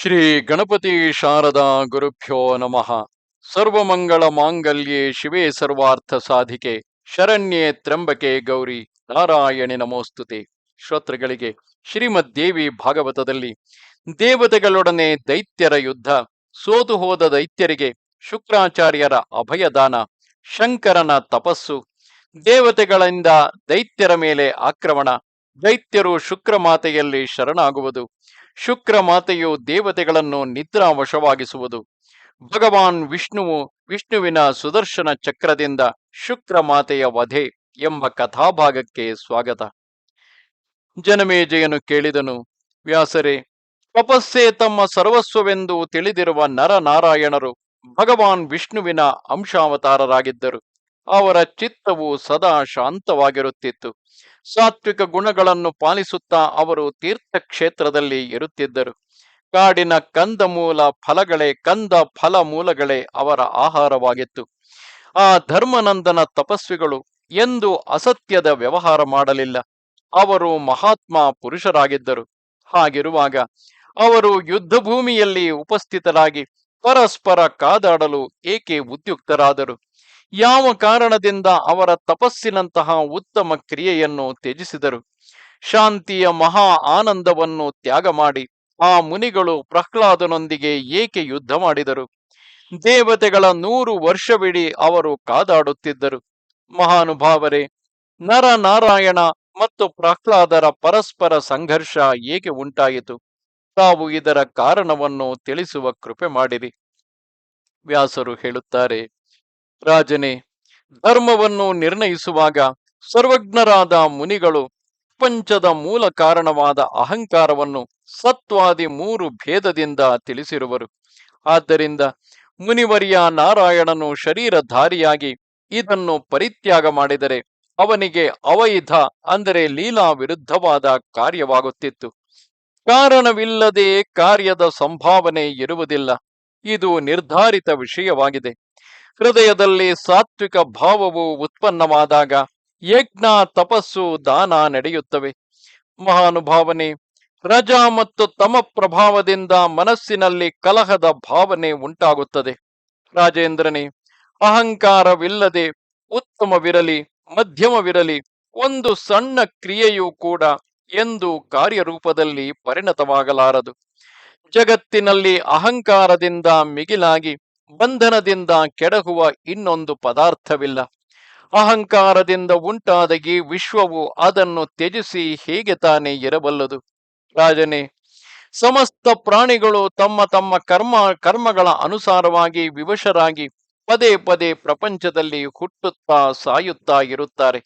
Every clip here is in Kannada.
ಶ್ರೀ ಗಣಪತಿ ಶಾರದಾ ಗುರುಭ್ಯೋ ನಮಃ. ಸರ್ವಮಂಗಳ ಮಾಂಗಲ್ಯೆ ಶಿವೇ ಸರ್ವಾರ್ಥ ಸಾಧಿಕೆ, ಶರಣ್ಯೆ ತ್ರಂಬಕೆ ಗೌರಿ ನಾರಾಯಣಿ ನಮೋಸ್ತುತಿ. ಶ್ರೋತೃಗಳಿಗೆ ಶ್ರೀಮದ್ ದೇವಿ ಭಾಗವತದಲ್ಲಿ ದೇವತೆಗಳೊಡನೆ ದೈತ್ಯರ ಯುದ್ಧ, ಸೋತು ಹೋದ ದೈತ್ಯರಿಗೆ ಶುಕ್ರಾಚಾರ್ಯರ ಅಭಯದಾನ, ಶಂಕರನ ತಪಸ್ಸು, ದೇವತೆಗಳಿಂದ ದೈತ್ಯರ ಮೇಲೆ ಆಕ್ರಮಣ, ದೈತ್ಯರು ಶುಕ್ರಮಾತೆಯಲ್ಲಿ ಶರಣಾಗುವುದು ಶುಕ್ರ ಮಾತೆಯು ದೇವತೆಗಳನ್ನು ನಿದ್ರಾವಶವಾಗಿಸುವುದು. ಭಗವಾನ್ ವಿಷ್ಣುವು ವಿಷ್ಣುವಿನ ಸುದರ್ಶನ ಚಕ್ರದಿಂದ ಶುಕ್ರ ಮಾತೆಯ ವಧೆ ಎಂಬ ಕಥಾಭಾಗಕ್ಕೆ ಸ್ವಾಗತ. ಜನಮೇಜಯನು ಕೇಳಿದನು, ವ್ಯಾಸರೇ, ತಪಸ್ಸೇ ತಮ್ಮ ಸರ್ವಸ್ವವೆಂದು ತಿಳಿದಿರುವ ನರನಾರಾಯಣರು ಭಗವಾನ್ ವಿಷ್ಣುವಿನ ಅಂಶಾವತಾರರಾಗಿದ್ದರು. ಅವರ ಚಿತ್ತವು ಸದಾ ಶಾಂತವಾಗಿರುತ್ತಿತ್ತು. ಸಾತ್ವಿಕ ಗುಣಗಳನ್ನು ಪಾಲಿಸುತ್ತಾ ಅವರು ತೀರ್ಥಕ್ಷೇತ್ರದಲ್ಲಿ ಇರುತ್ತಿದ್ದರು ಕಾಡಿನ ಕಂದ ಮೂಲ ಫಲಗಳೇ ಕಂದ ಫಲ ಮೂಲಗಳೇ ಅವರ ಆಹಾರವಾಗಿತ್ತು. ಆ ಧರ್ಮನಂದನ ತಪಸ್ವಿಗಳು ಎಂದು ಅಸತ್ಯದ ವ್ಯವಹಾರ ಮಾಡಲಿಲ್ಲ. ಅವರು ಮಹಾತ್ಮ ಪುರುಷರಾಗಿದ್ದರು. ಹಾಗಿರುವಾಗ ಅವರು ಯುದ್ಧ ಭೂಮಿಯಲ್ಲಿ ಉಪಸ್ಥಿತರಾಗಿ ಪರಸ್ಪರ ಕಾದಾಡಲು ಏಕೆ ಉದ್ಯುಕ್ತರಾದರು? ಯಾವ ಕಾರಣದಿಂದ ಅವರ ತಪಸ್ಸಿನಂತಹ ಉತ್ತಮ ಕ್ರಿಯೆಯನ್ನು ತ್ಯಜಿಸಿದರು? ಶಾಂತಿಯ ಮಹಾ ಆನಂದವನ್ನು ತ್ಯಾಗ ಮಾಡಿ ಆ ಮುನಿಗಳು ಪ್ರಹ್ಲಾದನೊಂದಿಗೆ ಏಕೆ ಯುದ್ಧ ಮಾಡಿದರು? ದೇವತೆಗಳ ನೂರು ವರ್ಷವಿಡೀ ಅವರು ಕಾದಾಡುತ್ತಿದ್ದರು. ಮಹಾನುಭಾವರೇ, ನರನಾರಾಯಣ ಮತ್ತು ಪ್ರಹ್ಲಾದರ ಪರಸ್ಪರ ಸಂಘರ್ಷ ಏಕೆ ಉಂಟಾಯಿತು? ತಾವು ಇದರ ಕಾರಣವನ್ನು ತಿಳಿಸುವ ಕೃಪೆ ಮಾಡಿರಿ. ವ್ಯಾಸರು ಹೇಳುತ್ತಾರೆ ರಾಜನೇ, ಧರ್ಮವನ್ನು ನಿರ್ಣಯಿಸುವಾಗ ಸರ್ವಜ್ಞರಾದ ಮುನಿಗಳು ಪ್ರಪಂಚದ ಮೂಲ ಕಾರಣವಾದ ಅಹಂಕಾರವನ್ನು ಸತ್ವಾದಿ ಮೂರು ಭೇದದಿಂದ ತಿಳಿಸಿರುವರು. ಆದ್ದರಿಂದ ಮುನಿವರಿಯ ನಾರಾಯಣನು ಶರೀರಧಾರಿಯಾಗಿ ಇದನ್ನು ಪರಿತ್ಯಾಗ ಮಾಡಿದರೆ ಅವನಿಗೆ ಅವೈಧ ಅಂದರೆ ಲೀಲಾ ವಿರುದ್ಧವಾದ ಕಾರ್ಯವಾಗುತ್ತಿತ್ತು. ಕಾರಣವಿಲ್ಲದೆ ಕಾರ್ಯದ ಸಂಭಾವನೆ ಇರುವುದಿಲ್ಲ. ಇದು ನಿರ್ಧಾರಿತ ವಿಷಯವಾಗಿದೆ. ಹೃದಯದಲ್ಲಿ ಸಾತ್ವಿಕ ಭಾವವು ಉತ್ಪನ್ನವಾದಾಗ ಯಜ್ಞ, ತಪಸ್ಸು, ದಾನ ನಡೆಯುತ್ತವೆ. ಮಹಾನುಭಾವನೆ, ರಜಾ ಮತ್ತು ತಮ ಪ್ರಭಾವದಿಂದ ಮನಸ್ಸಿನಲ್ಲಿ ಕಲಹದ ಭಾವನೆ ಉಂಟಾಗುತ್ತದೆ. ರಾಜೇಂದ್ರನೇ, ಅಹಂಕಾರವಿಲ್ಲದೆ ಉತ್ತಮವಿರಲಿ, ಮಧ್ಯಮವಿರಲಿ, ಒಂದು ಸಣ್ಣ ಕ್ರಿಯೆಯೂ ಕೂಡ ಎಂದು ಕಾರ್ಯರೂಪದಲ್ಲಿ ಪರಿಣತವಾಗಲಾರದು. ಜಗತ್ತಿನಲ್ಲಿ ಅಹಂಕಾರದಿಂದ ಮಿಗಿಲಾಗಿ ಬಂಧನದಿಂದ ಕೆಡಹುವ ಇನ್ನೊಂದು ಪದಾರ್ಥವಿಲ್ಲ. ಅಹಂಕಾರದಿಂದ ಉಂಟಾದ ವಿಶ್ವವು ಅದನ್ನು ತ್ಯಜಿಸಿ ಹೇಗೆ ತಾನೇ ಇರಬಲ್ಲದು ರಾಜನೇ, ಸಮಸ್ತ ಪ್ರಾಣಿಗಳು ತಮ್ಮ ತಮ್ಮ ಕರ್ಮ, ಕರ್ಮಗಳ ಅನುಸಾರವಾಗಿ ವಿವಶರಾಗಿ ಪದೇ ಪದೇ ಪ್ರಪಂಚದಲ್ಲಿ ಹುಟ್ಟುತ್ತಾ ಸಾಯುತ್ತಾ ಇರುತ್ತಾರೆ.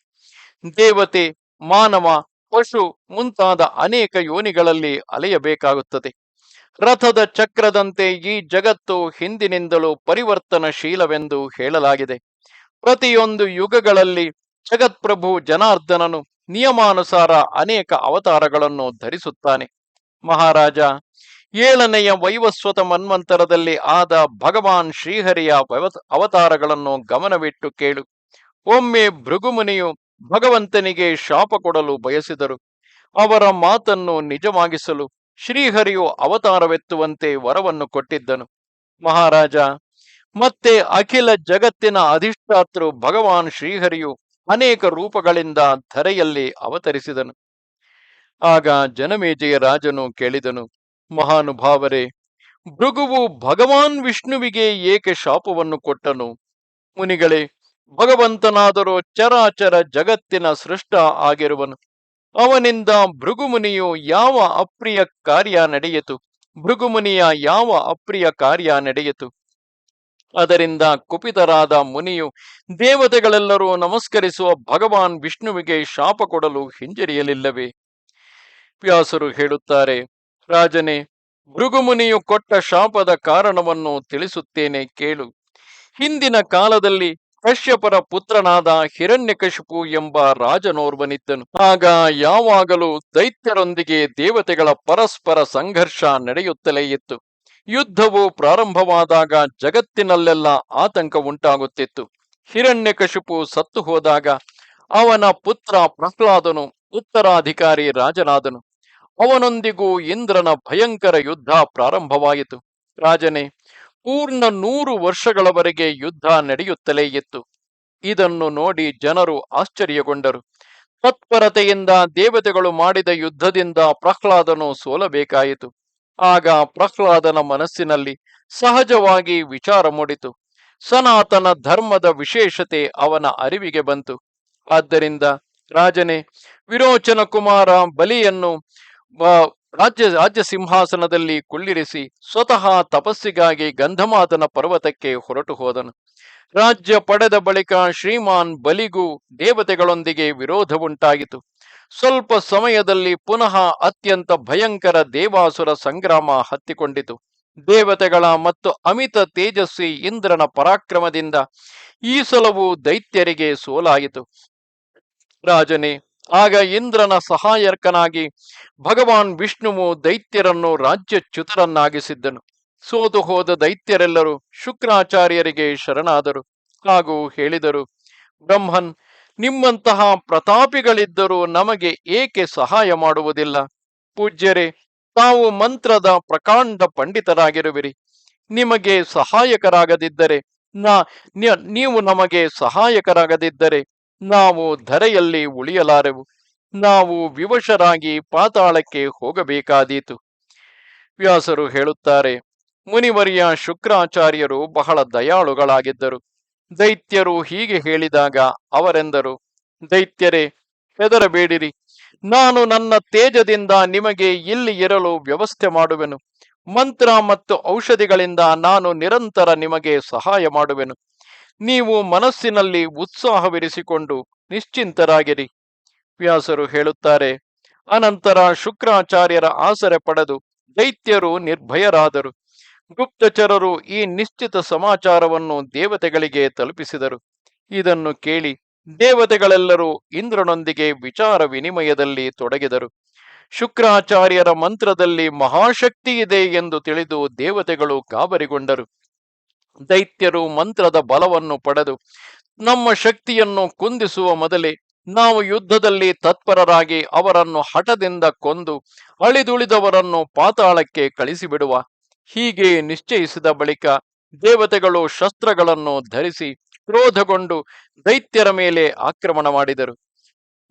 ದೇವತೆ, ಮಾನವ, ಪಶು ಮುಂತಾದ ಅನೇಕ ಯೋನಿಗಳಲ್ಲಿ ಅಲೆಯಬೇಕಾಗುತ್ತದೆ. ರಥದ ಚಕ್ರದಂತೆ ಈ ಜಗತ್ತು ಹಿಂದಿನಿಂದಲೂ ಪರಿವರ್ತನಶೀಲವೆಂದು ಹೇಳಲಾಗಿದೆ. ಪ್ರತಿಯೊಂದು ಯುಗಗಳಲ್ಲಿ ಜಗತ್ಪ್ರಭು ಜನಾರ್ದನನು ನಿಯಮಾನುಸಾರ ಅನೇಕ ಅವತಾರಗಳನ್ನು ಧರಿಸುತ್ತಾನೆ. ಮಹಾರಾಜ, ಏಳನೆಯ ವೈವಸ್ವತ ಮನ್ವಂತರದಲ್ಲಿ ಆದ ಭಗವಾನ್ ಶ್ರೀಹರಿಯ ಅವತಾರಗಳನ್ನು ಗಮನವಿಟ್ಟು ಕೇಳು. ಒಮ್ಮೆ ಭೃಗುಮುನಿಯು ಭಗವಂತನಿಗೆ ಶಾಪ ಕೊಡಲು ಬಯಸಿದರು. ಅವರ ಮಾತನ್ನು ನಿಜವಾಗಿಸಲು ಶ್ರೀಹರಿಯು ಅವತಾರವೆತ್ತುವಂತೆ ವರವನ್ನು ಕೊಟ್ಟಿದ್ದನು. ಮಹಾರಾಜ, ಮತ್ತೆ ಅಖಿಲ ಜಗತ್ತಿನ ಅಧಿಷ್ಠಾತೃ ಭಗವಾನ್ ಶ್ರೀಹರಿಯು ಅನೇಕ ರೂಪಗಳಿಂದ ಧರೆಯಲ್ಲಿ ಅವತರಿಸಿದನು. ಆಗ ಜನಮೇಜಯ ರಾಜನು ಕೇಳಿದನು, ಮಹಾನುಭಾವರೇ, ಭೃಗುವು ಭಗವಾನ್ ವಿಷ್ಣುವಿಗೆ ಏಕೆ ಶಾಪವನ್ನು ಕೊಟ್ಟನು? ಮುನಿಗಳೇ, ಭಗವಂತನಾದರೂ ಚರಾಚರ ಜಗತ್ತಿನ ಸೃಷ್ಟ ಆಗಿರುವನು. ಅವನಿಂದ ಭೃಗುಮುನಿಯು ಯಾವ ಅಪ್ರಿಯ ಕಾರ್ಯ ನಡೆಯಿತು? ಭೃಗುಮುನಿಯ ಯಾವ ಅಪ್ರಿಯ ಕಾರ್ಯ ನಡೆಯಿತು? ಅದರಿಂದ ಕುಪಿತರಾದ ಮುನಿಯು ದೇವತೆಗಳೆಲ್ಲರೂ ನಮಸ್ಕರಿಸುವ ಭಗವಾನ್ ವಿಷ್ಣುವಿಗೆ ಶಾಪ ಕೊಡಲು ಹಿಂಜರಿಯಲಿಲ್ಲವೇ? ವ್ಯಾಸರು ಹೇಳುತ್ತಾರೆ, ರಾಜನೇ, ಭೃಗುಮುನಿಯು ಕೊಟ್ಟ ಶಾಪದ ಕಾರಣವನ್ನು ತಿಳಿಸುತ್ತೇನೆ ಕೇಳು. ಹಿಂದಿನ ಕಾಲದಲ್ಲಿ ಕಶ್ಯಪರ ಪುತ್ರನಾದ ಹಿರಣ್ಯಕಶಿಪು ಎಂಬ ರಾಜನೋರ್ವನಿದ್ದನು. ಆಗ ಯಾವಾಗಲೂ ದೈತ್ಯರೊಂದಿಗೆ ದೇವತೆಗಳ ಪರಸ್ಪರ ಸಂಘರ್ಷ ನಡೆಯುತ್ತಲೇ ಇತ್ತು. ಯುದ್ಧವು ಪ್ರಾರಂಭವಾದಾಗ ಜಗತ್ತಿನಲ್ಲೆಲ್ಲ ಆತಂಕ ಉಂಟಾಗುತ್ತಿತ್ತು. ಹಿರಣ್ಯಕಶಿಪು ಸತ್ತು ಹೋದಾಗ ಅವನ ಪುತ್ರ ಪ್ರಹ್ಲಾದನು ಉತ್ತರಾಧಿಕಾರಿ ರಾಜನಾದನು. ಅವನೊಂದಿಗೂ ಇಂದ್ರನ ಭಯಂಕರ ಯುದ್ಧ ಪ್ರಾರಂಭವಾಯಿತು. ರಾಜನೇ ಪೂರ್ಣ ನೂರು ವರ್ಷಗಳವರೆಗೆ ಯುದ್ಧ ನಡೆಯುತ್ತಲೇ ಇತ್ತು. ಇದನ್ನು ನೋಡಿ ಜನರು ಆಶ್ಚರ್ಯಗೊಂಡರು. ತತ್ಪರತೆಯಿಂದ ದೇವತೆಗಳು ಮಾಡಿದ ಯುದ್ಧದಿಂದ ಪ್ರಹ್ಲಾದನು ಸೋಲಬೇಕಾಯಿತು. ಆಗ ಪ್ರಹ್ಲಾದನ ಮನಸ್ಸಿನಲ್ಲಿ ಸಹಜವಾಗಿ ವಿಚಾರ ಮೂಡಿತು. ಸನಾತನ ಧರ್ಮದ ವಿಶೇಷತೆ ಅವನ ಅರಿವಿಗೆ ಬಂತು. ಆದ್ದರಿಂದ ರಾಜನೇ, ವಿರೋಚನ ಕುಮಾರ ಬಲಿಯನ್ನು ರಾಜ್ಯ ರಾಜ್ಯ ಸಿಂಹಾಸನದಲ್ಲಿ ಕುಳ್ಳಿರಿಸಿ ಸ್ವತಃ ತಪಸ್ಸಿಗಾಗಿ ಗಂಧಮಾತನ ಪರ್ವತಕ್ಕೆ ಹೊರಟು ಹೋದನು. ರಾಜ್ಯ ಪಡೆದ ಬಳಿಕ ಶ್ರೀಮಾನ್ ಬಲಿಗೂ ದೇವತೆಗಳೊಂದಿಗೆ ವಿರೋಧವುಂಟಾಯಿತು ಸ್ವಲ್ಪ ಸಮಯದಲ್ಲಿ ಪುನಃ ಅತ್ಯಂತ ಭಯಂಕರ ದೇವಾಸುರ ಸಂಗ್ರಾಮ ಹತ್ತಿಕೊಂಡಿತು. ದೇವತೆಗಳ ಮತ್ತು ಅಮಿತ ತೇಜಸ್ವಿ ಇಂದ್ರನ ಪರಾಕ್ರಮದಿಂದ ಈ ಸಲವು ದೈತ್ಯರಿಗೆ ಸೋಲಾಯಿತು. ರಾಜನೇ ಆಗ ಇಂದ್ರನ ಸಹಾಯಕನಾಗಿ ಭಗವಾನ್ ವಿಷ್ಣುವು ದೈತ್ಯರನ್ನು ರಾಜ್ಯಚ್ಯುತರನ್ನಾಗಿಸಿದ್ದನು ಸೋತು ಹೋದ ದೈತ್ಯರೆಲ್ಲರೂ ಶುಕ್ರಾಚಾರ್ಯರಿಗೆ ಶರಣಾದರು. ಹಾಗೂ ಹೇಳಿದರು, ಬ್ರಹ್ಮನ್, ನಿಮ್ಮಂತಹ ಪ್ರತಾಪಿಗಳಿದ್ದರೂ ನಮಗೆ ಏಕೆ ಸಹಾಯ ಮಾಡುವುದಿಲ್ಲ? ಪೂಜ್ಯರೇ, ತಾವು ಮಂತ್ರದ ಪ್ರಕಾಂಡ ಪಂಡಿತರಾಗಿರುವಿರಿ. ನಿಮಗೆ ಸಹಾಯಕರಾಗದಿದ್ದರೆ ನಾ ನೀವು ನಮಗೆ ಸಹಾಯಕರಾಗದಿದ್ದರೆ ನಾವು ಧರೆಯಲ್ಲಿ ಉಳಿಯಲಾರೆವು. ನಾವು ವಿವಶರಾಗಿ ಪಾತಾಳಕ್ಕೆ ಹೋಗಬೇಕಾದೀತು. ವ್ಯಾಸರು ಹೇಳುತ್ತಾರೆ, ಮುನಿವರಿಯ ಶುಕ್ರಾಚಾರ್ಯರು ಬಹಳ ದಯಾಳುಗಳಾಗಿದ್ದರು. ದೈತ್ಯರು ಹೀಗೆ ಹೇಳಿದಾಗ ಅವರೆಂದರು, ದೈತ್ಯರೇ, ಹೆದರಬೇಡಿರಿ. ನಾನು ನನ್ನ ತೇಜದಿಂದ ನಿಮಗೆ ಇಲ್ಲಿ ಇರಲು ವ್ಯವಸ್ಥೆ ಮಾಡುವೆನು. ಮಂತ್ರ ಮತ್ತು ಔಷಧಿಗಳಿಂದ ನಾನು ನಿರಂತರ ನಿಮಗೆ ಸಹಾಯ ಮಾಡುವೆನು. ನೀವು ಮನಸ್ಸಿನಲ್ಲಿ ಉತ್ಸಾಹವಿರಿಸಿಕೊಂಡು ನಿಶ್ಚಿಂತರಾಗಿರಿ. ವ್ಯಾಸರು ಹೇಳುತ್ತಾರೆ, ಅನಂತರ ಶುಕ್ರಾಚಾರ್ಯರ ಆಸರೆ ಪಡೆದು ದೈತ್ಯರು ನಿರ್ಭಯರಾದರು. ಗುಪ್ತಚರರು ಈ ನಿಶ್ಚಿತ ಸಮಾಚಾರವನ್ನು ದೇವತೆಗಳಿಗೆ ತಲುಪಿಸಿದರು. ಇದನ್ನು ಕೇಳಿ ದೇವತೆಗಳೆಲ್ಲರೂ ಇಂದ್ರನೊಂದಿಗೆ ವಿಚಾರ ವಿನಿಮಯದಲ್ಲಿ ತೊಡಗಿದರು. ಶುಕ್ರಾಚಾರ್ಯರ ಮಂತ್ರದಲ್ಲಿ ಮಹಾಶಕ್ತಿ ಇದೆ ಎಂದು ತಿಳಿದು ದೇವತೆಗಳು ಗಾಬರಿಗೊಂಡರು. ದೈತ್ಯರು ಮಂತ್ರದ ಬಲವನ್ನು ಪಡೆದು ನಮ್ಮ ಶಕ್ತಿಯನ್ನು ಕುಂದಿಸುವ ಮೊದಲೇ ನಾವು ಯುದ್ಧದಲ್ಲಿ ತತ್ಪರರಾಗಿ ಅವರನ್ನು ಹಠದಿಂದ ಕೊಂದು ಅಳಿದುಳಿದವರನ್ನು ಪಾತಾಳಕ್ಕೆ ಕಳಿಸಿಬಿಡುವ. ಹೀಗೆ ನಿಶ್ಚಯಿಸಿದ ಬಳಿಕ ದೇವತೆಗಳು ಶಸ್ತ್ರಗಳನ್ನು ಧರಿಸಿ ಕ್ರೋಧಗೊಂಡು ದೈತ್ಯರ ಮೇಲೆ ಆಕ್ರಮಣ ಮಾಡಿದರು.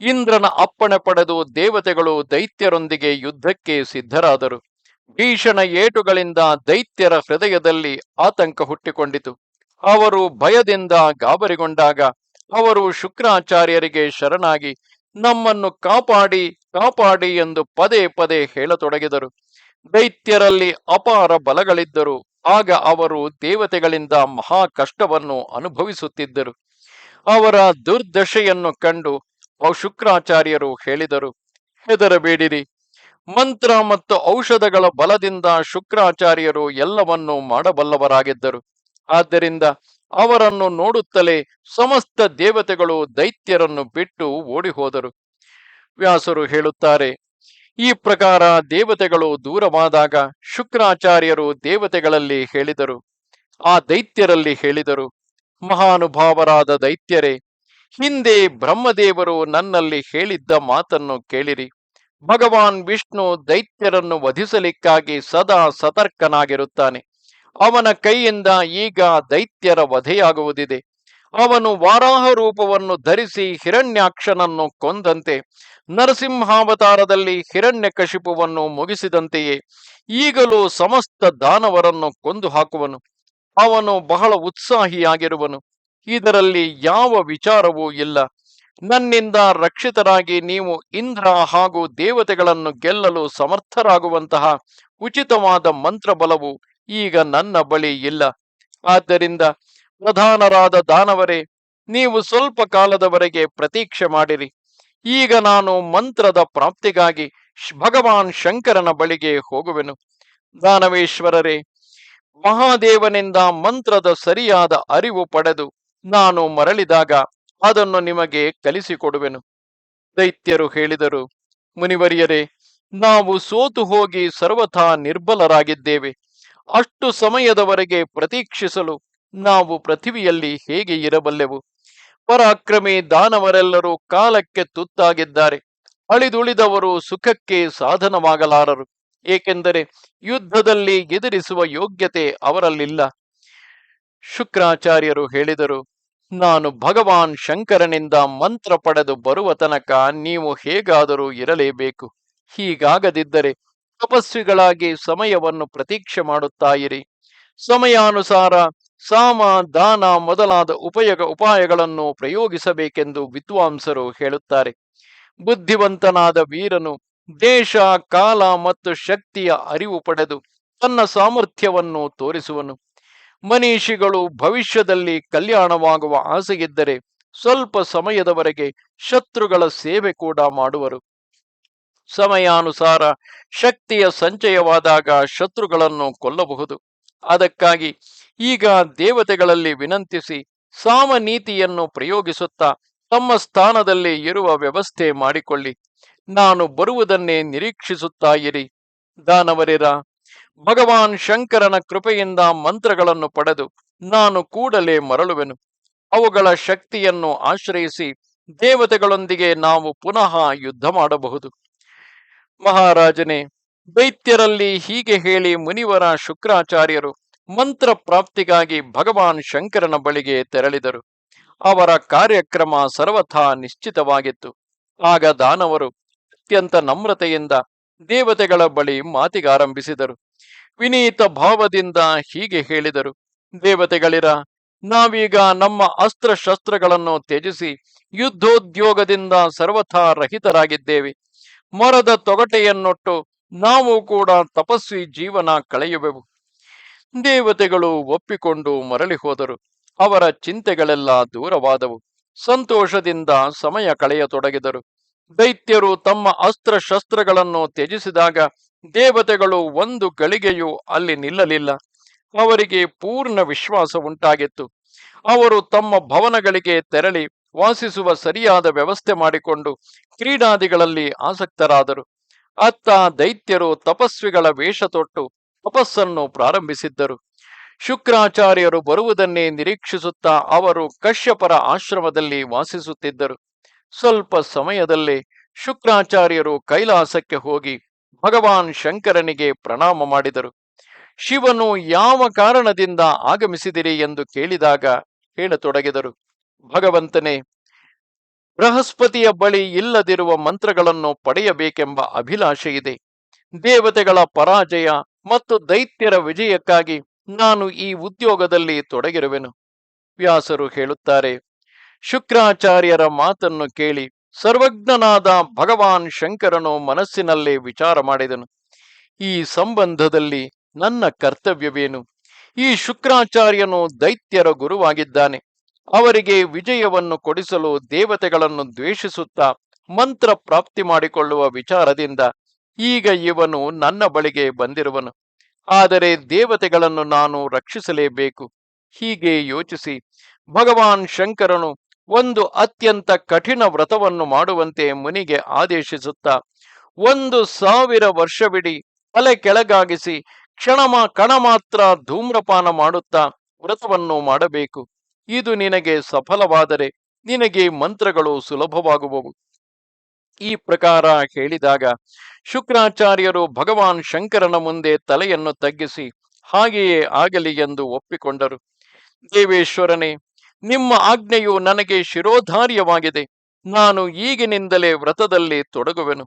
ಇಂದ್ರನ ಅಪ್ಪಣೆ ಪಡೆದು ದೇವತೆಗಳು ದೈತ್ಯರೊಂದಿಗೆ ಯುದ್ಧಕ್ಕೆ ಸಿದ್ಧರಾದರು. ಭೀಷಣ ಏಟುಗಳಿಂದ ದೈತ್ಯರ ಹೃದಯದಲ್ಲಿ ಆತಂಕ ಹುಟ್ಟಿಕೊಂಡಿತು. ಅವರು ಭಯದಿಂದ ಗಾಬರಿಗೊಂಡಾಗ ಅವರು ಶುಕ್ರಾಚಾರ್ಯರಿಗೆ ಶರಣಾಗಿ, ನಮ್ಮನ್ನು ಕಾಪಾಡಿ ಕಾಪಾಡಿ ಎಂದು ಪದೇ ಪದೇ ಹೇಳತೊಡಗಿದರು. ದೈತ್ಯರಲ್ಲಿ ಅಪಾರ ಬಲಗಳಿದ್ದರು. ಆಗ ಅವರು ದೇವತೆಗಳಿಂದ ಮಹಾ ಕಷ್ಟವನ್ನು ಅನುಭವಿಸುತ್ತಿದ್ದರು. ಅವರ ದುರ್ದಶೆಯನ್ನು ಕಂಡು ಶುಕ್ರಾಚಾರ್ಯರು ಹೇಳಿದರು, ಹೆದರಬೇಡಿರಿ. ಮಂತ್ರ ಮತ್ತು ಔಷಧಗಳ ಬಲದಿಂದ ಶುಕ್ರಾಚಾರ್ಯರು ಎಲ್ಲವನ್ನೂ ಮಾಡಬಲ್ಲವರಾಗಿದ್ದರು. ಆದ್ದರಿಂದ ಅವರನ್ನು ನೋಡುತ್ತಲೇ ಸಮಸ್ತ ದೇವತೆಗಳು ದೈತ್ಯರನ್ನು ಬಿಟ್ಟು ಓಡಿ ಹೋದರು ವ್ಯಾಸರು ಹೇಳುತ್ತಾರೆ, ಈ ಪ್ರಕಾರ ದೇವತೆಗಳು ದೂರವಾದಾಗ ಶುಕ್ರಾಚಾರ್ಯರು ದೇವತೆಗಳಲ್ಲಿ ಹೇಳಿದರು. ಆ ದೈತ್ಯರಲ್ಲಿ ಹೇಳಿದರು, ಮಹಾನುಭಾವರಾದ ದೈತ್ಯರೇ, ಹಿಂದೆ ಬ್ರಹ್ಮದೇವರು ನನ್ನಲ್ಲಿ ಹೇಳಿದ್ದ ಮಾತನ್ನು ಕೇಳಿರಿ. ಭಗವಾನ್ ವಿಷ್ಣು ದೈತ್ಯರನ್ನು ವಧಿಸಲಿಕ್ಕಾಗಿ ಸದಾ ಸತರ್ಕನಾಗಿರುತ್ತಾನೆ. ಅವನ ಕೈಯಿಂದ ಈಗ ದೈತ್ಯರ ವಧೆಯಾಗುವುದಿದೆ. ಅವನು ವಾರಾಹ ರೂಪವನ್ನು ಧರಿಸಿ ಹಿರಣ್ಯಾಕ್ಷನನ್ನು ಕೊಂದಂತೆ, ನರಸಿಂಹಾವತಾರದಲ್ಲಿ ಹಿರಣ್ಯಕಶಿಪುವನ್ನು ಮುಗಿಸಿದಂತೆಯೇ ಈಗಲೂ ಸಮಸ್ತ ದಾನವರನ್ನು ಕೊಂದು ಹಾಕುವನು ಅವನು ಬಹಳ ಉತ್ಸಾಹಿಯಾಗಿರುವನು. ಇದರಲ್ಲಿ ಯಾವ ವಿಚಾರವೂ ಇಲ್ಲ. ನನ್ನಿಂದ ರಕ್ಷಿತರಾಗಿ ನೀವು ಇಂದ್ರ ಹಾಗೂ ದೇವತೆಗಳನ್ನು ಗೆಲ್ಲಲು ಸಮರ್ಥರಾಗುವಂತಹ ಉಚಿತವಾದ ಮಂತ್ರಬಲವು ಈಗ ನನ್ನ ಬಳಿ ಇಲ್ಲ. ಆದ್ದರಿಂದ ಪ್ರಧಾನರಾದ ದಾನವರೇ, ನೀವು ಸ್ವಲ್ಪ ಕಾಲದವರೆಗೆ ಪ್ರತೀಕ್ಷೆ ಮಾಡಿರಿ. ಈಗ ನಾನು ಮಂತ್ರದ ಪ್ರಾಪ್ತಿಗಾಗಿ ಭಗವಾನ್ ಶಂಕರನ ಬಳಿಗೆ ಹೋಗುವೆನು. ದಾನವೇಶ್ವರರೇ, ಮಹಾದೇವನಿಂದ ಮಂತ್ರದ ಸರಿಯಾದ ಅರಿವು ಪಡೆದು ನಾನು ಮರಳಿದಾಗ ಅದನ್ನು ನಿಮಗೆ ಕಲಿಸಿಕೊಡುವೆನು. ದೈತ್ಯರು ಹೇಳಿದರು, ಮುನಿವರಿಯರೇ, ನಾವು ಸೋತು ಹೋಗಿ ಸರ್ವಥಾ ನಿರ್ಬಲರಾಗಿದ್ದೇವೆ. ಅಷ್ಟು ಸಮಯದವರೆಗೆ ಪ್ರತೀಕ್ಷಿಸಲು ನಾವು ಪೃಥಿವಿಯಲ್ಲಿ ಹೇಗೆ ಇರಬಲ್ಲೆವು? ಪರಾಕ್ರಮಿ ದಾನವರೆಲ್ಲರೂ ಕಾಲಕ್ಕೆ ತುತ್ತಾಗಿದ್ದಾರೆ. ಅಳಿದುಳಿದವರು ಸುಖಕ್ಕೆ ಸಾಧನವಾಗಲಾರರು. ಏಕೆಂದರೆ ಯುದ್ಧದಲ್ಲಿ ಎದುರಿಸುವ ಯೋಗ್ಯತೆ ಅವರಲ್ಲಿಲ್ಲ. ಶುಕ್ರಾಚಾರ್ಯರು ಹೇಳಿದರು ನಾನು ಭಗವಾನ್ ಶಂಕರನಿಂದ ಮಂತ್ರ ಪಡೆದು ಬರುವ ತನಕ ನೀವು ಹೇಗಾದರೂ ಇರಲೇಬೇಕು. ಹೀಗಾಗದಿದ್ದರೆ ತಪಸ್ವಿಗಳಾಗಿ ಸಮಯವನ್ನು ಪ್ರತೀಕ್ಷೆ ಮಾಡುತ್ತಾ ಇರಿ ಸಮಯಾನುಸಾರ ಸಾಮ, ದಾನ ಮೊದಲಾದ ಉಪಯೋಗ ಉಪಾಯಗಳನ್ನು ಪ್ರಯೋಗಿಸಬೇಕೆಂದು ವಿದ್ವಾಂಸರು ಹೇಳುತ್ತಾರೆ. ಬುದ್ಧಿವಂತನಾದ ವೀರನು ದೇಶ, ಕಾಲ ಮತ್ತು ಶಕ್ತಿಯ ಅರಿವು ಪಡೆದು ತನ್ನ ಸಾಮರ್ಥ್ಯವನ್ನು ತೋರಿಸುವನು. ಮನೀಷಿಗಳು ಭವಿಷ್ಯದಲ್ಲಿ ಕಲ್ಯಾಣವಾಗುವ ಆಸೆಗಿದ್ದರೆ ಸ್ವಲ್ಪ ಸಮಯದವರೆಗೆ ಶತ್ರುಗಳ ಸೇವೆ ಕೂಡ ಮಾಡುವರು. ಸಮಯಾನುಸಾರ ಶಕ್ತಿಯ ಸಂಚಯವಾದಾಗ ಶತ್ರುಗಳನ್ನು ಕೊಲ್ಲಬಹುದು. ಅದಕ್ಕಾಗಿ ಈಗ ದೇವತೆಗಳಲ್ಲಿ ವಿನಂತಿಸಿ ಸಾಮನೀತಿಯನ್ನು ಪ್ರಯೋಗಿಸುತ್ತಾ ತಮ್ಮ ಸ್ಥಾನದಲ್ಲಿ ಇರುವ ವ್ಯವಸ್ಥೆ ಮಾಡಿಕೊಳ್ಳಿ. ನಾನು ಬರುವುದನ್ನೇ ನಿರೀಕ್ಷಿಸುತ್ತಾ ಇರಿ. ದಾನವರಿರ ಭಗವಾನ್ ಶಂಕರನ ಕೃಪೆಯಿಂದ ಮಂತ್ರಗಳನ್ನು ಪಡೆದು ನಾನು ಕೂಡಲೇ ಮರಳುವೆನು. ಅವುಗಳ ಶಕ್ತಿಯನ್ನು ಆಶ್ರಯಿಸಿ ದೇವತೆಗಳೊಂದಿಗೆ ನಾವು ಪುನಃ ಯುದ್ಧ ಮಾಡಬಹುದು. ಮಹಾರಾಜನೇ, ದೈತ್ಯರಲ್ಲಿ ಹೀಗೆ ಹೇಳಿ ಮುನಿವರ ಶುಕ್ರಾಚಾರ್ಯರು ಮಂತ್ರ ಪ್ರಾಪ್ತಿಗಾಗಿ ಭಗವಾನ್ ಶಂಕರನ ಬಳಿಗೆ ತೆರಳಿದರು. ಅವರ ಕಾರ್ಯಕ್ರಮ ಸರ್ವಥಾ ನಿಶ್ಚಿತವಾಗಿತ್ತು. ಆಗ ದಾನವರು ಅತ್ಯಂತ ನಮ್ರತೆಯಿಂದ ದೇವತೆಗಳ ಬಳಿ ಮಾತಿಗಾರಂಭಿಸಿದರು. ವಿನೀತ ಭಾವದಿಂದ ಹೀಗೆ ಹೇಳಿದರು, ದೇವತೆಗಳಿರ, ನಾವೀಗ ನಮ್ಮ ಅಸ್ತ್ರಶಸ್ತ್ರಗಳನ್ನು ತ್ಯಜಿಸಿ ಯುದ್ಧೋದ್ಯೋಗದಿಂದ ಸರ್ವಥಾ ರಹಿತರಾಗಿದ್ದೇವೆ. ಮರದ ತೊಗಟೆಯನ್ನೊಟ್ಟು ನಾವು ಕೂಡ ತಪಸ್ವಿ ಜೀವನ ಕಳೆಯುವೆವು. ದೇವತೆಗಳು ಒಪ್ಪಿಕೊಂಡು ಮರಳಿ ಹೋದರು. ಅವರ ಚಿಂತೆಗಳೆಲ್ಲ ದೂರವಾದವು. ಸಂತೋಷದಿಂದ ಸಮಯ ಕಳೆಯತೊಡಗಿದರು. ದೈತ್ಯರು ತಮ್ಮ ಅಸ್ತ್ರಶಸ್ತ್ರಗಳನ್ನು ತ್ಯಜಿಸಿದಾಗ ದೇವತೆಗಳು ಒಂದು ಗಳಿಗೆಯೂ ಅಲ್ಲಿ ನಿಲ್ಲಲಿಲ್ಲ. ಅವರಿಗೆ ಪೂರ್ಣ ವಿಶ್ವಾಸ ಉಂಟಾಗಿತ್ತು ಅವರು ತಮ್ಮ ಭವನಗಳಿಗೆ ತೆರಳಿ ವಾಸಿಸುವ ಸರಿಯಾದ ವ್ಯವಸ್ಥೆ ಮಾಡಿಕೊಂಡು ಕ್ರೀಡಾದಿಗಳಲ್ಲಿ ಆಸಕ್ತರಾದರು. ಅತ್ತ ದೈತ್ಯರು ತಪಸ್ವಿಗಳ ವೇಷ ತೊಟ್ಟು ತಪಸ್ಸನ್ನು ಪ್ರಾರಂಭಿಸಿದ್ದರು. ಶುಕ್ರಾಚಾರ್ಯರು ಬರುವುದನ್ನೇ ನಿರೀಕ್ಷಿಸುತ್ತಾ ಅವರು ಕಶ್ಯಪರ ಆಶ್ರಮದಲ್ಲಿ ವಾಸಿಸುತ್ತಿದ್ದರು. ಸ್ವಲ್ಪ ಸಮಯದಲ್ಲೇ ಶುಕ್ರಾಚಾರ್ಯರು ಕೈಲಾಸಕ್ಕೆ ಹೋಗಿ ಭಗವಾನ್ ಶಂಕರನಿಗೆ ಪ್ರಣಾಮ ಮಾಡಿದರು. ಶಿವನು ಯಾವ ಕಾರಣದಿಂದ ಆಗಮಿಸಿದಿರಿ ಎಂದು ಕೇಳಿದಾಗ ಹೇಳತೊಡಗಿದರು. ಭಗವಂತನೇ, ಬೃಹಸ್ಪತಿಯ ಬಳಿ ಇಲ್ಲದಿರುವ ಮಂತ್ರಗಳನ್ನು ಪಡೆಯಬೇಕೆಂಬ ಅಭಿಲಾಷೆ ಇದೆ ದೇವತೆಗಳ ಪರಾಜಯ ಮತ್ತು ದೈತ್ಯರ ವಿಜಯಕ್ಕಾಗಿ ನಾನು ಈ ಉದ್ಯೋಗದಲ್ಲಿ ತೊಡಗಿರುವೆನು. ವ್ಯಾಸರು ಹೇಳುತ್ತಾರೆ ಶುಕ್ರಾಚಾರ್ಯರ ಮಾತನ್ನು ಕೇಳಿ ಸರ್ವಜ್ಞನಾದ ಭಗವಾನ್ ಶಂಕರನು ಮನಸ್ಸಿನಲ್ಲೇ ವಿಚಾರ ಮಾಡಿದನು. ಈ ಸಂಬಂಧದಲ್ಲಿ ನನ್ನ ಕರ್ತವ್ಯವೇನು? ಈ ಶುಕ್ರಾಚಾರ್ಯನು ದೈತ್ಯರ ಗುರುವಾಗಿದ್ದಾನೆ. ಅವರಿಗೆ ವಿಜಯವನ್ನು ಕೊಡಿಸಲು ದೇವತೆಗಳನ್ನು ದ್ವೇಷಿಸುತ್ತಾ ಮಂತ್ರ ಪ್ರಾಪ್ತಿ ಮಾಡಿಕೊಳ್ಳುವ ವಿಚಾರದಿಂದ ಈಗ ಇವನು ನನ್ನ ಬಳಿಗೆ ಬಂದಿರುವನು. ಆದರೆ ದೇವತೆಗಳನ್ನು ನಾನು ರಕ್ಷಿಸಲೇಬೇಕು. ಹೀಗೆ ಯೋಚಿಸಿ ಭಗವಾನ್ ಶಂಕರನು ಒಂದು ಅತ್ಯಂತ ಕಠಿಣ ವ್ರತವನ್ನು ಮಾಡುವಂತೆ ಮುನಿಗೆ ಆದೇಶಿಸುತ್ತಾ, ಒಂದು ಸಾವಿರ ವರ್ಷವಿಡೀ ತಲೆ ಕೆಳಗಾಗಿಸಿ ಕ್ಷಣಮ ಕಣ ಮಾತ್ರ ಧೂಮ್ರಪಾನ ಮಾಡುತ್ತಾ ವ್ರತವನ್ನು ಮಾಡಬೇಕು. ಇದು ನಿನಗೆ ಸಫಲವಾದರೆ ನಿನಗೆ ಮಂತ್ರಗಳು ಸುಲಭವಾಗುವವು. ಈ ಪ್ರಕಾರ ಹೇಳಿದಾಗ ಶುಕ್ರಾಚಾರ್ಯರು ಭಗವಾನ್ ಶಂಕರನ ಮುಂದೆ ತಲೆಯನ್ನು ತಗ್ಗಿಸಿ ಹಾಗೆಯೇ ಆಗಲಿ ಎಂದು ಒಪ್ಪಿಕೊಂಡರು. ದೇವೇಶ್ವರನೇ ನಿಮ್ಮ ಆಜ್ಞೆಯು ನನಗೆ ಶಿರೋಧಾರ್ಯವಾಗಿದೆ. ನಾನು ಈಗಿನಿಂದಲೇ ವ್ರತದಲ್ಲಿ ತೊಡಗುವೆನು.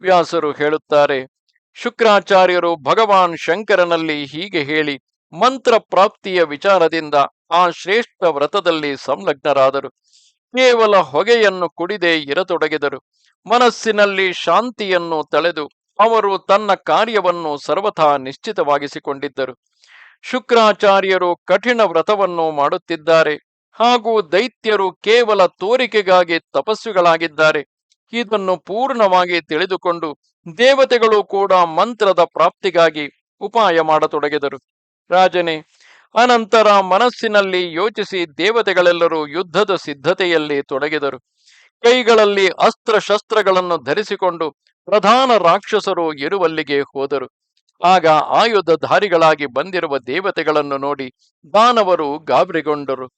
ವ್ಯಾಸರು ಹೇಳುತ್ತಾರೆ, ಶುಕ್ರಾಚಾರ್ಯರು ಭಗವಾನ್ ಶಂಕರನಲ್ಲಿ ಹೀಗೆ ಹೇಳಿ ಮಂತ್ರ ಪ್ರಾಪ್ತಿಯ ವಿಚಾರದಿಂದ ಆ ಶ್ರೇಷ್ಠ ವ್ರತದಲ್ಲಿ ಸಂಲಗ್ನರಾದರು. ಕೇವಲ ಹೊಗೆಯನ್ನು ಕುಡಿದೇ ಇರತೊಡಗಿದರು. ಮನಸ್ಸಿನಲ್ಲಿ ಶಾಂತಿಯನ್ನು ತಳೆದು ಅವರು ತನ್ನ ಕಾರ್ಯವನ್ನು ಸರ್ವಥಾ ನಿಶ್ಚಿತವಾಗಿಸಿಕೊಂಡಿದ್ದರು. ಶುಕ್ರಾಚಾರ್ಯರು ಕಠಿಣ ವ್ರತವನ್ನು ಮಾಡುತ್ತಿದ್ದಾರೆ. ಹಾಗೂ ದೈತ್ಯರು ಕೇವಲ ತೋರಿಕೆಗಾಗಿ ತಪಸ್ಸುಗಳಾಗಿದ್ದಾರೆ. ಇದನ್ನು ಪೂರ್ಣವಾಗಿ ತಿಳಿದುಕೊಂಡು ದೇವತೆಗಳು ಕೂಡ ಮಂತ್ರದ ಪ್ರಾಪ್ತಿಗಾಗಿ ಉಪಾಯ ಮಾಡತೊಡಗಿದರು. ರಾಜನೇ, ಅನಂತರ ಮನಸ್ಸಿನಲ್ಲಿ ಯೋಚಿಸಿ ದೇವತೆಗಳೆಲ್ಲರೂ ಯುದ್ಧದ ಸಿದ್ಧತೆಯಲ್ಲಿ ತೊಡಗಿದರು. ಕೈಗಳಲ್ಲಿ ಅಸ್ತ್ರಶಸ್ತ್ರಗಳನ್ನು ಧರಿಸಿಕೊಂಡು ಪ್ರಧಾನ ರಾಕ್ಷಸರು ಇರುವಲ್ಲಿಗೆ ಹೋದರು. ಆಗ ಆಯುಧಧಾರಿಗಳಾಗಿ ಬಂದಿರುವ ದೇವತೆಗಳನ್ನು ನೋಡಿ ದಾನವರು ಗಾಬರಿಗೊಂಡರು.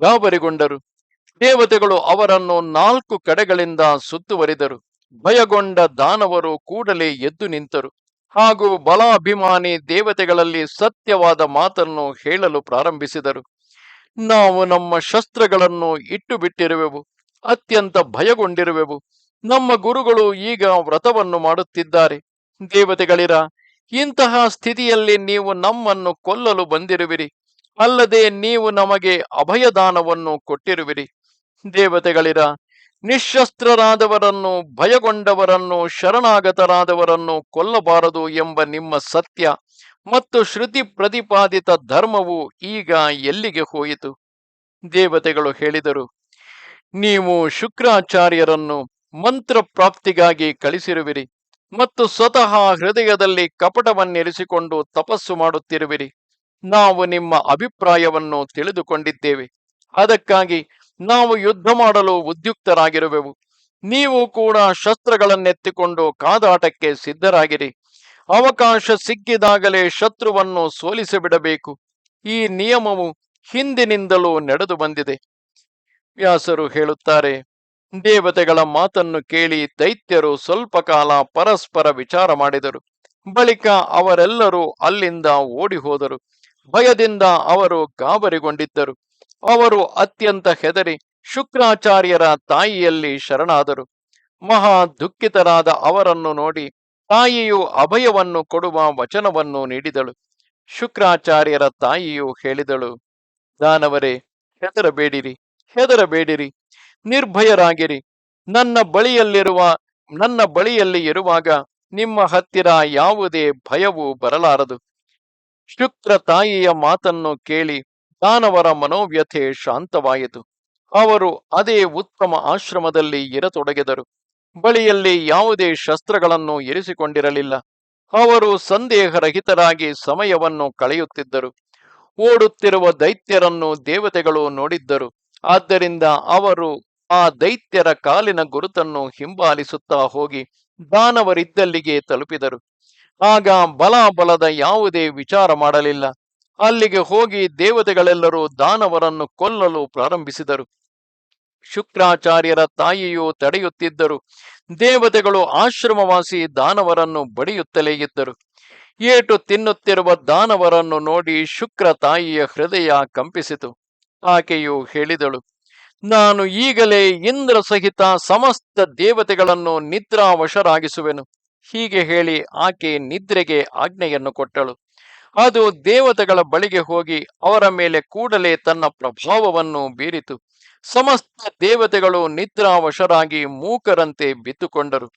ಗಾಬರಿಗೊಂಡರು. ದೇವತೆಗಳು ಅವರನ್ನು ನಾಲ್ಕು ಕಡೆಗಳಿಂದ ಸುತ್ತುವರಿದರು. ಭಯಗೊಂಡ ದಾನವರು ಕೂಡಲೇ ಎದ್ದು ನಿಂತರು. ಹಾಗೂ ಬಲಾಭಿಮಾನಿ ದೇವತೆಗಳಲ್ಲಿ ಸತ್ಯವಾದ ಮಾತನ್ನು ಹೇಳಲು ಪ್ರಾರಂಭಿಸಿದರು. ನಾವು ನಮ್ಮ ಶಸ್ತ್ರಗಳನ್ನು ಇಟ್ಟು ಬಿಟ್ಟಿರುವೆವು ಅತ್ಯಂತ ಭಯಗೊಂಡಿರುವೆವು. ನಮ್ಮ ಗುರುಗಳು ಈಗ ವ್ರತವನ್ನು ಮಾಡುತ್ತಿದ್ದಾರೆ. ದೇವತೆಗಳಿರ, ಇಂತಹ ಸ್ಥಿತಿಯಲ್ಲಿ ನೀವು ನಮ್ಮನ್ನು ಕೊಲ್ಲಲು ಬಂದಿರುವಿರಿ. ಅಲ್ಲದೆ ನೀವು ನಮಗೆ ಅಭಯದಾನವನ್ನು ಕೊಟ್ಟಿರುವಿರಿ. ದೇವತೆಗಳಿರ ನಿಶಸ್ತ್ರರಾದವರನ್ನು ಭಯಗೊಂಡವರನ್ನು, ಶರಣಾಗತರಾದವರನ್ನು ಕೊಲ್ಲಬಾರದು ಎಂಬ ನಿಮ್ಮ ಸತ್ಯ ಮತ್ತು ಶ್ರುತಿ ಪ್ರತಿಪಾದಿತ ಧರ್ಮವು ಈಗ ಎಲ್ಲಿಗೆ ಹೋಯಿತು? ದೇವತೆಗಳು ಹೇಳಿದರು, ನೀವು ಶುಕ್ರಾಚಾರ್ಯರನ್ನು ಮಂತ್ರ ಪ್ರಾಪ್ತಿಗಾಗಿ ಕಳಿಸಿರುವಿರಿ ಮತ್ತು ಸ್ವತಃ ಹೃದಯದಲ್ಲಿ ಕಪಟವನ್ನಿರಿಸಿಕೊಂಡು ತಪಸ್ಸು ಮಾಡುತ್ತಿರುವಿರಿ. ನಾವು ನಿಮ್ಮ ಅಭಿಪ್ರಾಯವನ್ನು ತಿಳಿದುಕೊಂಡಿದ್ದೇವೆ. ಅದಕ್ಕಾಗಿ ನಾವು ಯುದ್ಧ ಮಾಡಲು ಉದ್ಯುಕ್ತರಾಗಿರುವೆವು. ನೀವು ಕೂಡ ಶಸ್ತ್ರಗಳನ್ನೆತ್ತಿಕೊಂಡು ಕಾದಾಟಕ್ಕೆ ಸಿದ್ಧರಾಗಿರಿ. ಅವಕಾಶ ಸಿಕ್ಕಿದಾಗಲೇ ಶತ್ರುವನ್ನು ಸೋಲಿಸಿಬಿಡಬೇಕು. ಈ ನಿಯಮವು ಹಿಂದಿನಿಂದಲೂ ನಡೆದು ಬಂದಿದೆ. ವ್ಯಾಸರು ಹೇಳುತ್ತಾರೆ, ದೇವತೆಗಳ ಮಾತನ್ನು ಕೇಳಿ ದೈತ್ಯರು ಸ್ವಲ್ಪ ಕಾಲ ಪರಸ್ಪರ ವಿಚಾರ ಮಾಡಿದರು. ಬಳಿಕ ಅವರೆಲ್ಲರೂ ಅಲ್ಲಿಂದ ಓಡಿ ಹೋದರು ಭಯದಿಂದ ಅವರು ಗಾಬರಿಗೊಂಡಿದ್ದರು. ಅವರು ಅತ್ಯಂತ ಹೆದರಿ ಶುಕ್ರಾಚಾರ್ಯರ ತಾಯಿಯಲ್ಲಿ ಶರಣಾದರು. ಮಹಾ ದುಃಖಿತರಾದ ಅವರನ್ನು ನೋಡಿ ತಾಯಿಯು ಅಭಯವನ್ನು ಕೊಡುವ ವಚನವನ್ನು ನೀಡಿದಳು. ಶುಕ್ರಾಚಾರ್ಯರ ತಾಯಿಯು ಹೇಳಿದಳು, ದಾನವರೇ, ಹೆದರಬೇಡಿರಿ ಹೆದರಬೇಡಿರಿ, ನಿರ್ಭಯರಾಗಿರಿ. ನನ್ನ ಬಳಿಯಲ್ಲಿರುವ, ನನ್ನ ಬಳಿಯಲ್ಲಿ ಇರುವಾಗ ನಿಮ್ಮ ಹತ್ತಿರ ಯಾವುದೇ ಭಯವು ಬರಲಾರದು. ಶುಕ್ರ ತಾಯಿಯ ಮಾತನ್ನು ಕೇಳಿ ದಾನವರ ಮನೋವ್ಯಥೆ ಶಾಂತವಾಯಿತು. ಅವರು ಅದೇ ಉತ್ತಮ ಆಶ್ರಮದಲ್ಲಿ ಇರತೊಡಗಿದರು. ಬಳಿಯಲ್ಲಿ ಯಾವುದೇ ಶಸ್ತ್ರಗಳನ್ನು ಇರಿಸಿಕೊಂಡಿರಲಿಲ್ಲ. ಅವರು ಸಂದೇಹರಹಿತರಾಗಿ ಸಮಯವನ್ನು ಕಳೆಯುತ್ತಿದ್ದರು. ಓಡುತ್ತಿರುವ ದೈತ್ಯರನ್ನು ದೇವತೆಗಳು ನೋಡಿದ್ದರು. ಆದ್ದರಿಂದ ಅವರು ಆ ದೈತ್ಯರ ಕಾಲಿನ ಗುರುತನ್ನು ಹಿಂಬಾಲಿಸುತ್ತಾ ಹೋಗಿ ದಾನವರಿದ್ದಲ್ಲಿಗೆ ತಲುಪಿದರು. ಆಗ ಬಲ ಬಲದ ಯಾವುದೇ ವಿಚಾರ ಮಾಡಲಿಲ್ಲ. ಅಲ್ಲಿಗೆ ಹೋಗಿ ದೇವತೆಗಳೆಲ್ಲರೂ ದಾನವರನ್ನು ಕೊಲ್ಲಲು ಪ್ರಾರಂಭಿಸಿದರು. ಶುಕ್ರಾಚಾರ್ಯರ ತಾಯಿಯು ತಡೆಯುತ್ತಿದ್ದರು. ದೇವತೆಗಳು ಆಶ್ರಮವಾಸಿ ದಾನವರನ್ನು ಬಡಿಯುತ್ತಲೇ ಇದ್ದರು. ಏಟು ತಿನ್ನುತ್ತಿರುವ ದಾನವರನ್ನು ನೋಡಿ ಶುಕ್ರ ತಾಯಿಯ ಹೃದಯ ಕಂಪಿಸಿತು. ಆಕೆಯು ಹೇಳಿದಳು, ನಾನು ಈಗಲೇ ಇಂದ್ರ ಸಹಿತ ಸಮಸ್ತ ದೇವತೆಗಳನ್ನು ನಿದ್ರಾವಶರಾಗಿಸುವೆನು. ಹೀಗೆ ಹೇಳಿ ಆಕೆ ನಿದ್ರೆಗೆ ಆಜ್ಞೆಯನ್ನು ಕೊಟ್ಟಳು. ಅದು ದೇವತೆಗಳ ಬಳಿಗೆ ಹೋಗಿ ಅವರ ಮೇಲೆ ಕೂಡಲೇ ತನ್ನ ಪ್ರಭಾವವನ್ನು ಬೀರಿತು. ಸಮಸ್ತ ದೇವತೆಗಳು ನಿದ್ರಾವಶರಾಗಿ ಮೂಕರಂತೆ ಬಿದ್ದುಕೊಂಡರು.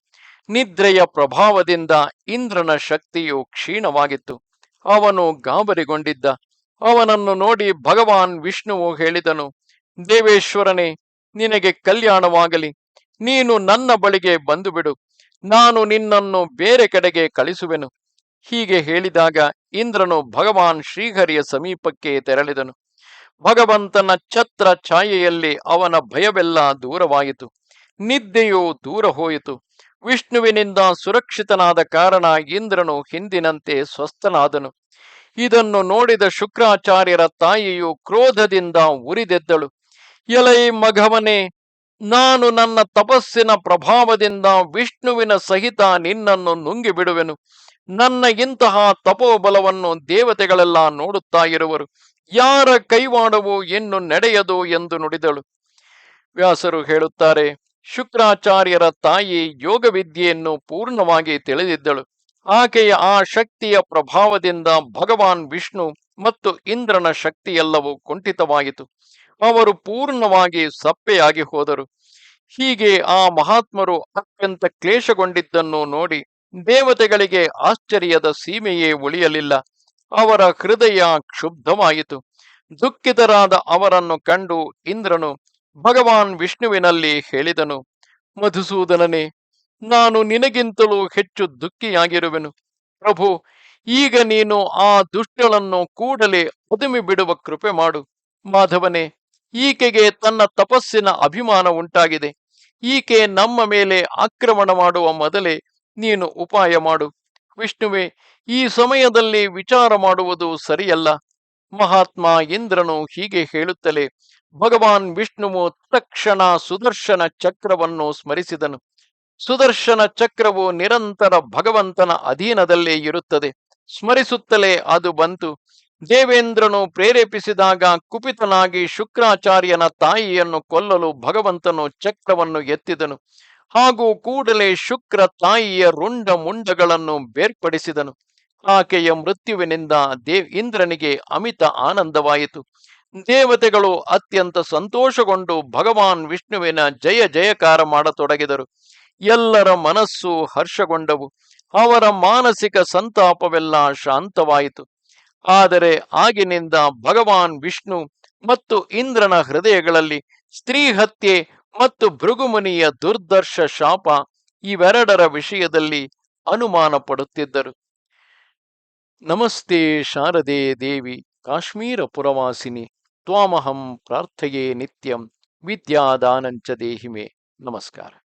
ನಿದ್ರೆಯ ಪ್ರಭಾವದಿಂದ ಇಂದ್ರನ ಶಕ್ತಿಯು ಕ್ಷೀಣವಾಗಿತ್ತು. ಅವನು ಗಾಬರಿಗೊಂಡಿದ್ದ. ಅವನನ್ನು ನೋಡಿ ಭಗವಾನ್ ವಿಷ್ಣುವು ಹೇಳಿದನು, ದೇವೇಶ್ವರನೇ, ನಿನಗೆ ಕಲ್ಯಾಣವಾಗಲಿ. ನೀನು ನನ್ನ ಬಳಿಗೆ ಬಂದು ಬಿಡು ನಾನು ನಿನ್ನನ್ನು ಬೇರೆ ಕಡೆಗೆ ಕಳಿಸುವೆನು. ಹೀಗೆ ಹೇಳಿದಾಗ ಇಂದ್ರನು ಭಗವಾನ್ ಶ್ರೀಹರಿಯ ಸಮೀಪಕ್ಕೆ ತೆರಳಿದನು. ಭಗವಂತನ ಛತ್ರ ಛಾಯೆಯಲ್ಲಿ ಅವನ ಭಯವೆಲ್ಲ ದೂರವಾಯಿತು. ನಿದ್ದೆಯು ದೂರ ಹೋಯಿತು. ವಿಷ್ಣುವಿನಿಂದ ಸುರಕ್ಷಿತನಾದ ಕಾರಣ ಇಂದ್ರನು ಹಿಂದಿನಂತೆ ಸ್ವಸ್ಥನಾದನು. ಇದನ್ನು ನೋಡಿದ ಶುಕ್ರಾಚಾರ್ಯರ ತಾಯಿಯು ಕ್ರೋಧದಿಂದ ಉರಿದೆದ್ದಳು. ಎಲೈ ಮಘವನೇ ನಾನು ನನ್ನ ತಪಸ್ಸಿನ ಪ್ರಭಾವದಿಂದ ವಿಷ್ಣುವಿನ ಸಹಿತ ನಿನ್ನನ್ನು ನುಂಗಿ ಬಿಡುವೆನು ನನ್ನ ಇಂತಹ ತಪೋಬಲವನ್ನು ದೇವತೆಗಳೆಲ್ಲ ನೋಡುತ್ತಾ ಇರುವರು. ಯಾರ ಕೈವಾಡವು ಇನ್ನು ನಡೆಯದು ಎಂದು ನುಡಿದಳು. ವ್ಯಾಸರು ಹೇಳುತ್ತಾರೆ, ಶುಕ್ರಾಚಾರ್ಯರ ತಾಯಿ ಯೋಗ ವಿದ್ಯೆಯನ್ನು ಪೂರ್ಣವಾಗಿ ತಿಳಿದಿದ್ದಳು. ಆಕೆಯ ಆ ಶಕ್ತಿಯ ಪ್ರಭಾವದಿಂದ ಭಗವಾನ್ ವಿಷ್ಣು ಮತ್ತು ಇಂದ್ರನ ಶಕ್ತಿಯೆಲ್ಲವೂ ಕುಂಠಿತವಾಯಿತು ಅವರು ಪೂರ್ಣವಾಗಿ ಸಪ್ಪೆಯಾಗಿ ಹೋದರು. ಹೀಗೆ ಆ ಮಹಾತ್ಮರು ಅತ್ಯಂತ ಕ್ಲೇಶಗೊಂಡಿದ್ದನ್ನು ನೋಡಿ ದೇವತೆಗಳಿಗೆ ಆಶ್ಚರ್ಯದ ಸೀಮೆಯೇ ಉಳಿಯಲಿಲ್ಲ. ಅವರ ಹೃದಯ ಕ್ಷುಬ್ಧವಾಯಿತು. ದುಃಖಿತರಾದ ಅವರನ್ನು ಕಂಡು ಇಂದ್ರನು ಭಗವಾನ್ ವಿಷ್ಣುವಿನಲ್ಲಿ ಹೇಳಿದನು, ಮಧುಸೂದನನೇ, ನಾನು ನಿನಗಿಂತಲೂ ಹೆಚ್ಚು ದುಃಖಿಯಾಗಿರುವೆನು. ಪ್ರಭು, ಈಗ ನೀನು ಆ ದುಷ್ಟಳನ್ನು ಕೂಡಲೇ ಅದುಮಿ ಬಿಡುವ ಕೃಪೆ ಮಾಡು. ಮಾಧವನೇ ಈಕೆಗೆ ತನ್ನ ತಪಸ್ಸಿನ ಅಭಿಮಾನ ಉಂಟಾಗಿದೆ. ಈಕೆ ನಮ್ಮ ಮೇಲೆ ಆಕ್ರಮಣ ಮಾಡುವ ಮೊದಲೇ ನೀನು ಉಪಾಯ ಮಾಡು. ವಿಷ್ಣುವೆ, ಈ ಸಮಯದಲ್ಲಿ ವಿಚಾರ ಮಾಡುವುದು ಸರಿಯಲ್ಲ. ಮಹಾತ್ಮ ಇಂದ್ರನು ಹೀಗೆ ಹೇಳುತ್ತಲೇ, ಭಗವಾನ್ ವಿಷ್ಣುವು ತಕ್ಷಣ ಸುದರ್ಶನ ಚಕ್ರವನ್ನು ಸ್ಮರಿಸಿದನು. ಸುದರ್ಶನ ಚಕ್ರವು ನಿರಂತರ ಭಗವಂತನ ಅಧೀನದಲ್ಲೇ ಇರುತ್ತದೆ. ಸ್ಮರಿಸುತ್ತಲೇ ಅದು ಬಂತು. ದೇವೇಂದ್ರನು ಪ್ರೇರೇಪಿಸಿದಾಗ ಕುಪಿತನಾಗಿ ಶುಕ್ರಾಚಾರ್ಯನ ತಾಯಿಯನ್ನು ಕೊಲ್ಲಲು ಭಗವಂತನು ಚಕ್ರವನ್ನು ಎತ್ತಿದನು. ಹಾಗೂ ಕೂಡಲೇ ಶುಕ್ರ ತಾಯಿಯ ರುಂಡ ಮುಂಡಗಳನ್ನು ಬೇರ್ಪಡಿಸಿದನು. ಆಕೆಯ ಮೃತ್ಯುವಿನಿಂದ ದೇವ್ ಇಂದ್ರನಿಗೆ ಅಮಿತ ಆನಂದವಾಯಿತು. ದೇವತೆಗಳು ಅತ್ಯಂತ ಸಂತೋಷಗೊಂಡು ಭಗವಾನ್ ವಿಷ್ಣುವಿನ ಜಯ ಜಯಕಾರ ಮಾಡತೊಡಗಿದರು. ಎಲ್ಲರ ಮನಸ್ಸು ಹರ್ಷಗೊಂಡವು. ಅವರ ಮಾನಸಿಕ ಸಂತಾಪವೆಲ್ಲ ಶಾಂತವಾಯಿತು. ಆದರೆ ಆಗಿನಿಂದ ಭಗವಾನ್ ವಿಷ್ಣು ಮತ್ತು ಇಂದ್ರನ ಹೃದಯಗಳಲ್ಲಿ ಸ್ತ್ರೀ ಹತ್ಯೆ ಮತ್ತು ಭೃಗುಮುನಿಯ ದುರ್ದರ್ಶ ಶಾಪ ಇವೆರಡರ ವಿಷಯದಲ್ಲಿ ಅನುಮಾನ ಪಡುತ್ತಿದ್ದರು. ನಮಸ್ತೆ ಶಾರದೆ ದೇವಿ, ಕಾಶ್ಮೀರ ಪುರವಾಸಿನಿ, ತ್ವಾಮಹಂ ಪ್ರಾರ್ಥಯೇ ನಿತ್ಯಂ, ವಿದ್ಯಾದಾನಂಚ ದೇಹಿಮೆ. ನಮಸ್ಕಾರ.